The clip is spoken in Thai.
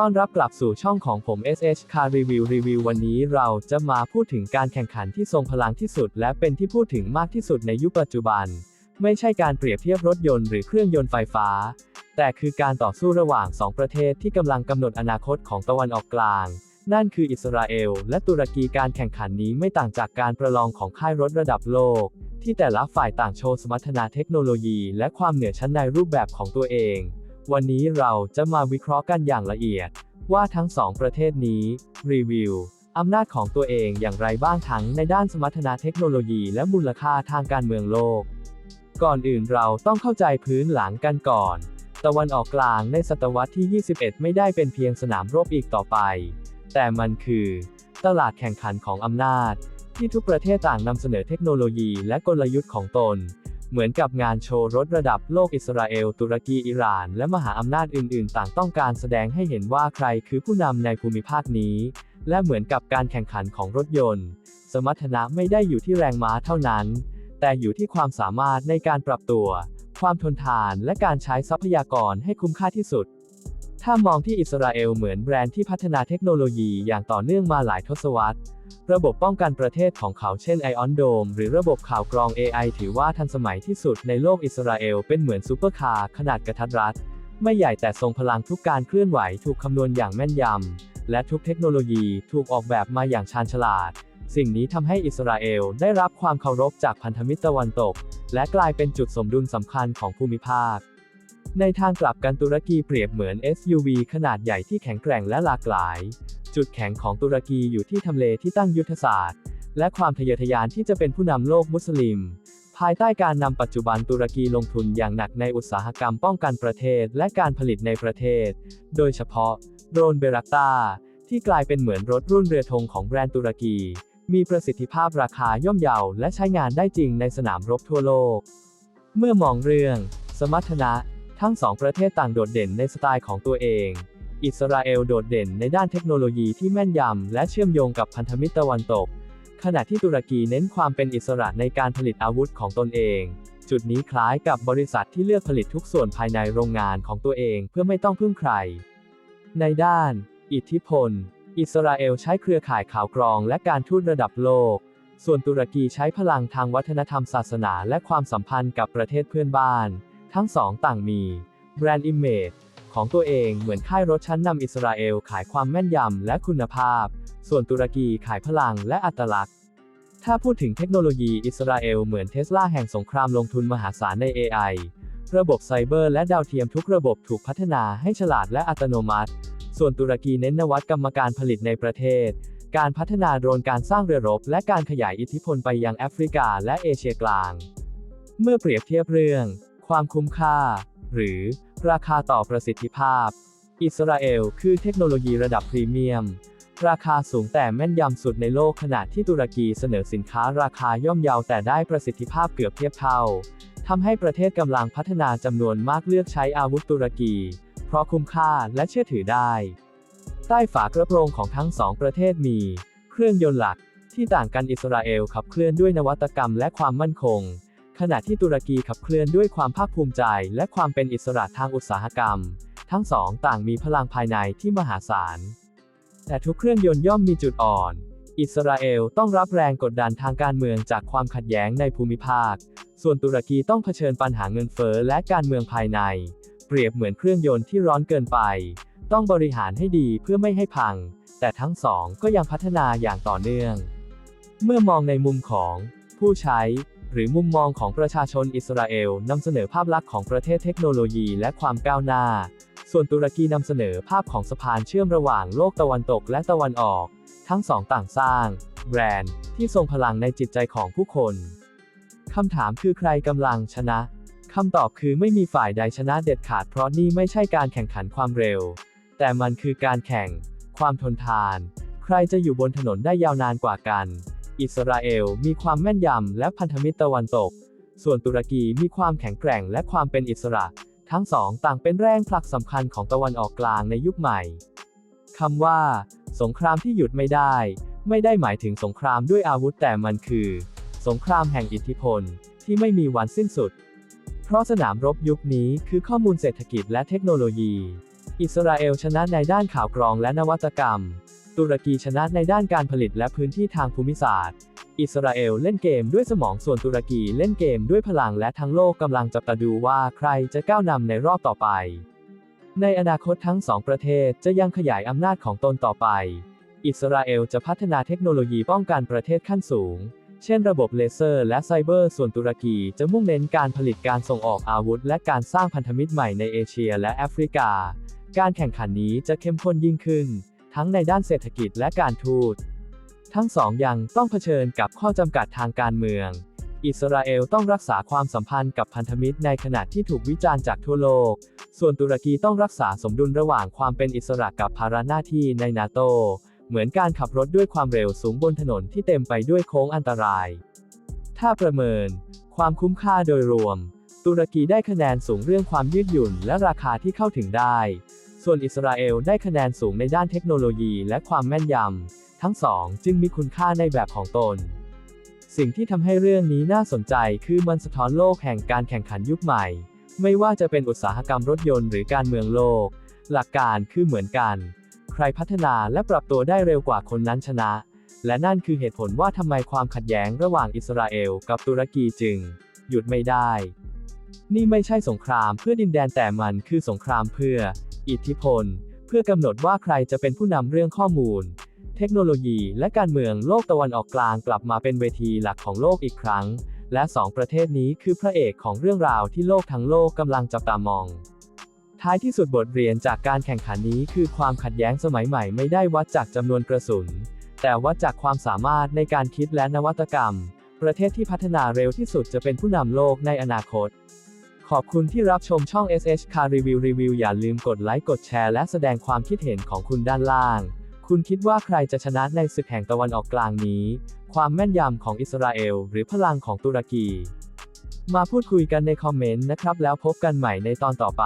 ต้อนรับกลับสู่ช่องของผม SH Car Review Review วันนี้เราจะมาพูดถึงการแข่งขันที่ทรงพลังที่สุด และเป็นที่พูดถึงมากที่สุดในยุคปัจจุบัน ไม่ใช่การเปรียบเทียบรถยนต์หรือเครื่องยนต์ไฟฟ้า แต่คือการต่อสู้ระหว่างสองประเทศที่กำลังกำหนดอนาคตของตะวันออกกลาง นั่นคืออิสราเอล และตุรกีการแข่งขันนี้ไม่ต่างจากการประลองของค่ายรถระดับโลก ที่แต่ละฝ่ายต่างโชว์สมรรถนะเทคโนโลยี และความเหนือชั้นในรูปแบบของตัวเอง วันนี้เราจะมาวิเคราะห์กันอย่างละเอียด ว่าทั้งสองประเทศนี้ รีวิวอำนาจของตัวเองอย่างไรบ้างทั้งในด้านสมรรถนะเทคโนโลยีและมูลค่าทางการเมืองโลก ก่อนอื่นเราต้องเข้าใจพื้นหลังกันก่อน ตะวันออกกลางในศตวรรษที่ 21 ไม่ได้เป็นเพียงสนามรบอีกต่อไป แต่มันคือ ตลาดแข่งขันของอำนาจ ที่ทุกประเทศต่างนำเสนอเทคโนโลยีและกลยุทธ์ของตน เหมือนกับงานโชว์รถระดับโลกอิสราเอล ตุรกี อิหร่าน และมหาอำนาจอื่นๆ ต่างต้องการแสดงให้เห็นว่าใครคือผู้นำในภูมิภาคนี้ และเหมือนกับการแข่งขันของรถยนต์ สมรรถนะไม่ได้อยู่ที่แรงม้าเท่านั้น แต่อยู่ที่ความสามารถในการปรับตัว ความทนทานและการใช้ทรัพยากรให้คุ้มค่าที่สุด ถ้ามองที่อิสราเอลเหมือนแบรนด์ที่พัฒนาเทคโนโลยีอย่างต่อเนื่องมาหลายทศวรรษ ระบบป้องกันประเทศของเขาเช่น Iron Dome หรือระบบข่าวกรอง AI ถือว่าทันสมัยที่สุดในโลกอิสราเอลเป็นเหมือนซูเปอร์คาร์ขนาดกระทัดรัด ไม่ใหญ่แต่ทรงพลังทุกการเคลื่อนไหวถูกคำนวณอย่างแม่นยำ และทุกเทคโนโลยีถูกออกแบบมาอย่างชาญฉลาด สิ่งนี้ทำให้อิสราเอลได้รับความเคารพจากพันธมิตรตะวันตก และกลายเป็นจุดสมดุลสำคัญของภูมิภาค ในทางกลับกันตุรกีเปรียบเหมือน SUV ขนาดใหญ่ที่แข็งแกร่งและหลากหลาย จุดแข็งของตุรกีอยู่ที่ทำเลที่ตั้งยุทธศาสตร์ และความทะเยอทะยานที่จะเป็นผู้นำโลกมุสลิม ภายใต้การนำปัจจุบันตุรกีลงทุนอย่างหนักในอุตสาหกรรมป้องกันประเทศและการผลิตในประเทศ โดยเฉพาะโดรนเบรักตาที่กลายเป็นเหมือนรถรุ่นเรือธงของแบรนด์ตุรกี มีประสิทธิภาพราคาย่อมเยาและใช้งานได้จริงในสนามรบทั่วโลก เมื่อมองเรื่อง สมรรถนะ ทั้งสองประเทศต่างโดดเด่นในสไตล์ของตัวเอง อิสราเอลโดดเด่นในด้านเทคโนโลยีที่แม่นยำและเชื่อมโยงกับพันธมิตรตะวันตก ขณะที่ตุรกีเน้นความเป็นอิสระในการผลิตอาวุธของตนเอง จุดนี้คล้ายกับบริษัทที่เลือกผลิตทุกส่วนภายในโรงงานของตัวเองเพื่อไม่ต้องพึ่งใคร ในด้าน อิทธิพล อิสราเอลใช้เครือข่ายข่าวกรองและการทูตระดับโลก ส่วนตุรกีใช้พลังทางวัฒนธรรมศาสนา และความสัมพันธ์กับประเทศเพื่อนบ้าน ทั้งสองต่างมีแบรนด์อิมเมจของตัวเองเหมือนค่ายรถชั้นนำอิสราเอลขายความแม่นยำและคุณภาพ ส่วนตุรกีขายพลังและอัตลักษณ์ ถ้าพูดถึงเทคโนโลยีอิสราเอลเหมือนเทสลาแห่งสงครามลงทุนมหาศาลใน AI ระบบไซเบอร์และดาวเทียมทุกระบบถูกพัฒนาให้ฉลาดและอัตโนมัติ ส่วนตุรกีเน้นนวัตกรรมการผลิตในประเทศ การพัฒนาโดรนการสร้างเรือรบ และการขยายอิทธิพลไปยังแอฟริกาและเอเชียกลาง เมื่อเปรียบเทียบเรื่อง ความคุ้มค่า หรือ ราคาต่อประสิทธิภาพ อิสราเอลคือเทคโนโลยีระดับพรีเมียม ราคาสูงแต่แม่นยำสุดในโลกขณะที่ตุรกีเสนอสินค้าราคาย่อมเยาแต่ได้ประสิทธิภาพเกือบเทียบเท่าทำให้ประเทศกำลังพัฒนาจำนวนมากเลือกใช้อาวุธตุรกี เพราะคุ้มค่าและเชื่อถือได้ ใต้ฝากระโปรงของทั้งสองประเทศมี เครื่องยนต์หลักที่ต่างกันอิสราเอลขับเคลื่อนด้วยนวัตกรรมและความมั่นคง ขณะที่ตุรกีขับเคลื่อนด้วยความภาคภูมิใจ และความเป็นอิสระทางอุตสาหกรรม ทั้งสองต่างมีพลังภายในที่มหาศาล แต่ทุกเครื่องยนต์ย่อมมีจุดอ่อน อิสราเอลต้องรับแรงกดดันทางการเมืองจากความขัดแย้งในภูมิภาค ส่วนตุรกีต้องเผชิญปัญหาเงินเฟ้อและการเมืองภายใน เปรียบเหมือนเครื่องยนต์ที่ร้อนเกินไป ต้องบริหารให้ดีเพื่อไม่ให้พัง แต่ทั้งสองก็ยังพัฒนาอย่างต่อเนื่อง เมื่อมองในมุมของผู้ใช้ หรือมุมมองของประชาชนอิสราเอลนำเสนอภาพลักษณ์ของประเทศเทคโนโลยีและความก้าวหน้า ส่วนตุรกีนำเสนอภาพของสะพานเชื่อมระหว่างโลกตะวันตกและตะวันออก ทั้งสองต่างสร้าง แบรนด์ ที่ทรงพลังในจิตใจของผู้คนคำถามคือใครกำลังชนะคำตอบคือไม่มีฝ่ายใดชนะเด็ดขาดเพราะนี่ไม่ใช่การแข่งขันความเร็ว แต่มันคือการแข่ง ความทนทาน ใครจะอยู่บนถนนได้ยาวนานกว่ากัน อิสราเอลมีความแม่นยำและพันธมิตรตะวันตก ส่วนตุรกีมีความแข็งแกร่งและความเป็นอิสระ ทั้งสองต่างเป็นแรงผลักสำคัญของตะวันออกกลางในยุคใหม่คำว่า สงครามที่หยุดไม่ได้ ไม่ได้หมายถึงสงครามด้วยอาวุธแต่มันคือ สงครามแห่งอิทธิพลที่ไม่มีวันสิ้นสุด เพราะสนามรบยุคนี้คือข้อมูลเศรษฐกิจและเทคโนโลยี อิสราเอลชนะในด้านข่าวกรองและนวัตกรรม ตุรกีชนะในด้านการผลิตและพื้นที่ทางภูมิศาสตร์ อิสราเอลเล่นเกมด้วยสมองส่วนตุรกีเล่นเกมด้วยพลังและทั้งโลกกำลังจับตาดูว่าใครจะก้าวนำในรอบต่อไป ในอนาคตทั้งสองประเทศจะยังขยายอำนาจของตนต่อไป อิสราเอลจะพัฒนาเทคโนโลยีป้องกันประเทศขั้นสูงเช่นระบบเลเซอร์และไซเบอร์ ส่วนตุรกีจะมุ่งเน้นการผลิตการส่งออกอาวุธ และการสร้างพันธมิตรใหม่ในเอเชียและแอฟริกา การแข่งขันนี้จะเข้มข้นยิ่งขึ้น ทั้งในด้านเศรษฐกิจและการทูต ทั้งสองยังต้องเผชิญกับข้อจำกัดทางการเมือง อิสราเอลต้องรักษาความสัมพันธ์กับพันธมิตรในขณะที่ถูกวิจารณ์จากทั่วโลก ส่วนตุรกีต้องรักษาสมดุลระหว่างความเป็นอิสระกับภาระหน้าที่ในนาโต เหมือนการขับรถด้วยความเร็วสูงบนถนนที่เต็มไปด้วยโค้งอันตราย ถ้าประเมิน ความคุ้มค่าโดยรวมตุรกีได้คะแนนสูงเรื่องความยืดหยุ่นและราคาที่เข้าถึงได้ ส่วนอิสราเอลได้คะแนนสูงในด้านเทคโนโลยีและความแม่นยำ ทั้งสองจึงมีคุณค่าในแบบของตน สิ่งที่ทำให้เรื่องนี้น่าสนใจคือมันสะท้อนโลกแห่งการแข่งขันยุคใหม่ ไม่ว่าจะเป็นอุตสาหกรรมรถยนต์หรือการเมืองโลก หลักการคือเหมือนกัน ใครพัฒนาและปรับตัวได้เร็วกว่าคนนั้นชนะ และนั่นคือเหตุผลว่าทำไมความขัดแย้งระหว่างอิสราเอลกับตุรกีจึง หยุดไม่ได้นี่ไม่ใช่สงครามเพื่อดินแดนแต่มันคือสงครามเพื่อ อิทธิพล เพื่อกำหนดว่าใครจะเป็นผู้นำเรื่องข้อมูล เทคโนโลยี และการเมืองโลกตะวันออกกลางกลับมาเป็นเวทีหลักของโลกอีกครั้ง และสองประเทศนี้คือพระเอกของเรื่องราวที่โลกทั้งโลกกำลังจับตามอง ท้ายที่สุดบทเรียนจากการแข่งขันนี้คือความขัดแย้งสมัยใหม่ไม่ได้วัดจากจำนวนกระสุน แต่วัดจากความสามารถในการคิดและนวัตกรรม ประเทศที่พัฒนาเร็วที่สุดจะเป็นผู้นำโลกในอนาคต ขอบคุณที่รับชมช่อง SH Car Review Review อย่าลืมกดไลค์ กดแชร์ และแสดงความคิดเห็นของคุณด้านล่าง คุณคิดว่าใครจะชนะในศึกแห่งตะวันออกกลางนี้ ความแม่นยำของอิสราเอล หรือพลังของตุรกี มาพูดคุยกันในคอมเมนต์นะครับ แล้วพบกันใหม่ในตอนต่อไป